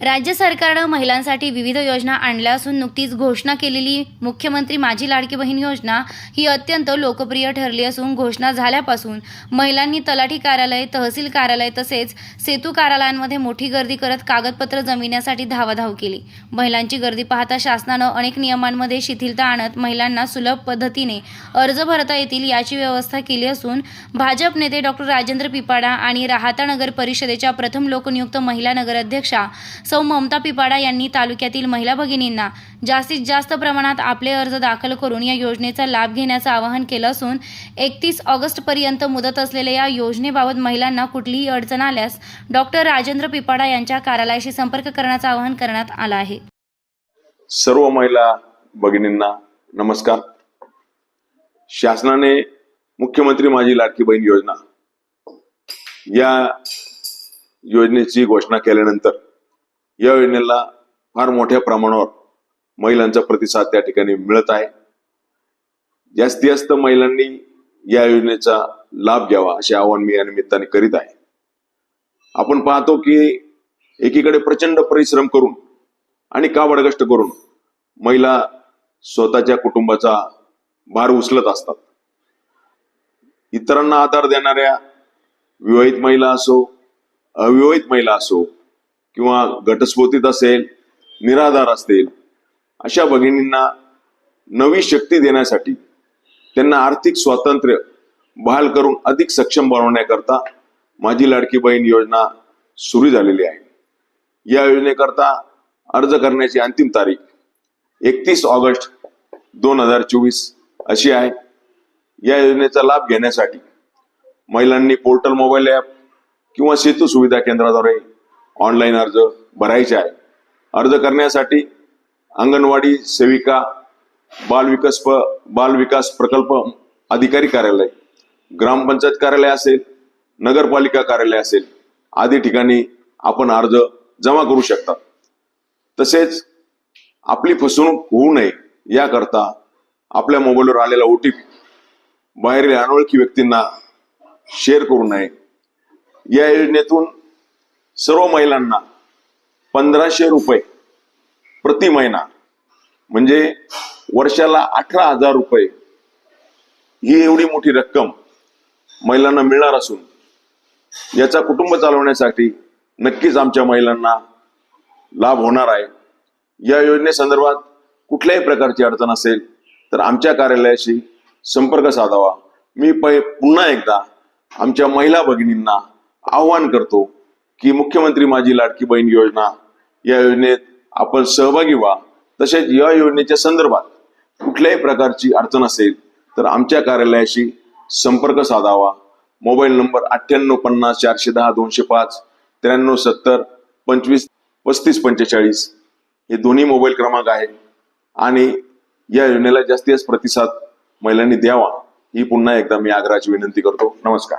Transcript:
राज्य सरकारनं महिलांसाठी विविध योजना आणल्या असून नुकतीच घोषणा केलेली मुख्यमंत्री माझी लाडकी बहीण योजना ही अत्यंत लोकप्रिय ठरली असून घोषणा झाल्यापासून महिलांनी तलाठी कार्यालय तहसील कार्यालय तसेच सेतू कार्यालयांमध्ये मोठी गर्दी करत कागदपत्र जमिण्यासाठी धावाधाव केली. महिलांची गर्दी पाहता शासनानं अनेक नियमांमध्ये शिथिलता आणत महिलांना सुलभ पद्धतीने अर्ज भरता येतील याची व्यवस्था केली असून भाजप नेते डॉक्टर राजेंद्र पिपाडा आणि राहाता नगर परिषदेच्या प्रथम लोकनियुक्त महिला नगराध्यक्षा सौ ममता पिपाडा यांनी तालुक्यातील महिला भगिनींना जास्तीत जास्त प्रमाणात आपले अर्ज दाखल करून या योजनेचा लाभ घेण्याचं आवाहन केलं असून एकतीस ऑगस्टपर्यंत मुदत असलेल्या या योजनेबाबत महिलांना कुठलीही अडचण आल्यास डॉक्टर राजेंद्र पिपाडा यांच्या कार्यालयाशी संपर्क करण्याचं आवाहन करण्यात आलं आहे. सर्व महिला भगिनींना नमस्कार. शासनाने मुख्यमंत्री माझी लाडकी बहीण योजना या योजनेची घोषणा केल्यानंतर या योजनेला फार मोठ्या प्रमाणावर महिलांचा प्रतिसाद त्या ठिकाणी मिळत आहे. जास्तीत जास्त महिलांनी या योजनेचा लाभ घ्यावा असे आवाहन मी या निमित्ताने करीत आहे. आपण पाहतो की एकीकडे प्रचंड परिश्रम करून आणि काबड कष्ट करून महिला स्वतःच्या कुटुंबाचा भार उचलत असतात. इतरांना आधार देणाऱ्या विवाहित महिला असो अविवाहित महिला असो किंवा घटस्फोटीत असेल निराधार असतील अशा भगिनींना नवी शक्ती देण्यासाठी त्यांना आर्थिक स्वातंत्र्य बहाल करून अधिक सक्षम बनवण्याकरता माझी लाडकी बहीण योजना सुरू झालेली आहे. या योजनेकरता अर्ज करण्याची अंतिम तारीख एकतीस ऑगस्ट दोन हजार चोवीस अशी आहे. या योजनेचा लाभ घेण्यासाठी महिलांनी पोर्टल मोबाईल ॲप किंवा सेतू सुविधा केंद्राद्वारे ऑनलाईन अर्ज भरायचे आहे. अर्ज करण्यासाठी अंगणवाडी सेविका बाल विकास प बाल विकास प्रकल्प अधिकारी कार्यालय ग्रामपंचायत कार्यालय असेल नगरपालिका कार्यालय असेल आदी ठिकाणी आपण अर्ज जमा करू शकता. तसेच आपली फसवणूक होऊ नये याकरता आपल्या मोबाईलवर आलेला ओ टी पी बाहेरील अनोळखी व्यक्तींना शेअर करू नये. या योजनेतून सर्व महिलांना पंधराशे रुपये प्रति महिना म्हणजे वर्षाला अठरा हजार रुपये ही एवढी मोठी रक्कम महिलांना मिळणार असून याचा कुटुंब चालवण्यासाठी नक्कीच आमच्या महिलांना लाभ होणार आहे. या योजनेसंदर्भात कुठल्याही प्रकारची अडचण असेल तर आमच्या कार्यालयाशी संपर्क साधावा. मी पुन्हा एकदा आमच्या महिला भगिनींना आव्हान करतो की मुख्यमंत्री माझी लाडकी बहीण योजना या योजनेत आपण सहभागी व्हा. तसेच या योजनेच्या संदर्भात कुठल्याही प्रकारची अडचण असेल तर आमच्या कार्यालयाशी संपर्क साधावा. मोबाईल नंबर अठ्ठ्याण्णव पन्नास चारशे दहा दोनशे पाच त्र्याण्णव सत्तर पंचवीस पस्तीस पंचेचाळीस हे दोन्ही मोबाईल क्रमांक आहे. आणि या योजनेला जास्तीत जास्त प्रतिसाद महिलांनी द्यावा. ही पुन्हा एकदा मी आग्रहाची विनंती करतो. नमस्कार.